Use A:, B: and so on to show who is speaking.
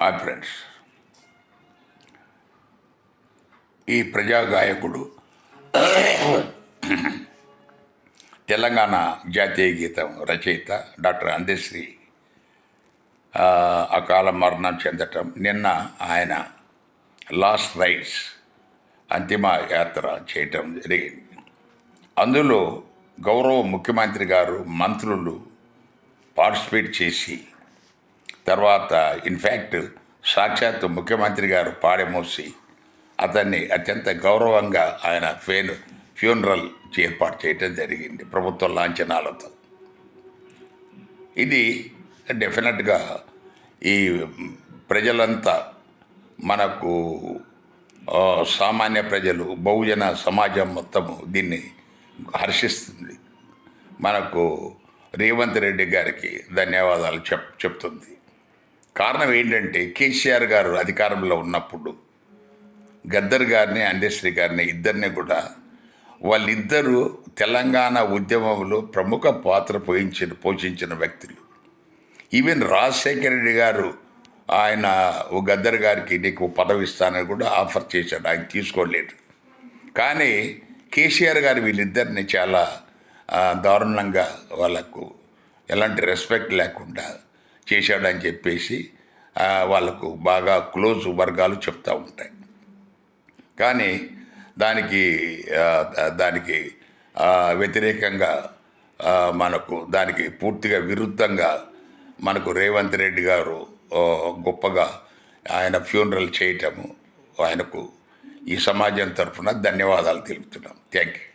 A: Hi friends. ఈ ప్రజా గాయకుడు తెలంగాణ జాతీయ గీతం రచయిత డాక్టర్ అందశ్రీ అకాల మరణం చెందటం. నిన్న ఆయన లాస్ట్ రైట్స్ అంతిమ యాత్ర చేయటం జరిగింది. అందులో గౌరవ ముఖ్యమంత్రి గారు మంత్రులు పార్టిసిపేట్ చేసి తర్వాత ఇన్ఫ్యాక్ట్ సాక్షాత్ ముఖ్యమంత్రి గారు పాడెమోసి అతన్ని అత్యంత గౌరవంగా ఆయన ఫేన్ ఫ్యూనరల్ ఏర్పాటు చేయటం జరిగింది ప్రభుత్వ లాంఛనాలతో. ఇది డెఫినెట్గా ఈ ప్రజలంతా మనకు సామాన్య ప్రజలు బహుజన సమాజం మొత్తము దీన్ని హర్షిస్తుంది. మనకు రేవంత్ రెడ్డి గారికి ధన్యవాదాలు చెప్ చెప్తుంది. కారణం ఏంటంటే కేసీఆర్ గారు అధికారంలో ఉన్నప్పుడు గద్దర్ గారిని అండశ్రీ గారిని ఇద్దరిని కూడా వాళ్ళిద్దరూ తెలంగాణ ఉద్యమంలో ప్రముఖ పాత్ర పోయించిన పోషించిన వ్యక్తులు. ఈవెన్ రాజశేఖర రెడ్డి గారు ఆయన ఓ గద్దర్ గారికి నీకు పదవి ఇస్తానని కూడా ఆఫర్ చేశాడు ఆయన తీసుకోలేడు కానీ కేసీఆర్ గారు వీళ్ళిద్దరిని చాలా దారుణంగా వాళ్ళకు ఎలాంటి రెస్పెక్ట్ లేకుండా చేశాడని చెప్పేసి వాళ్ళకు బాగా క్లోజ్ వర్గాలు చెప్తూ ఉంటాయి. కానీ దానికి దానికి వ్యతిరేకంగా మనకు దానికి పూర్తిగా విరుద్ధంగా మనకు రేవంత్ రెడ్డి గారు గొప్పగా ఆయన ఫ్యూనరల్ చేయటము ఆయనకు ఈ సమాజం తరఫున ధన్యవాదాలు తెలుపుతున్నాం. Thank you.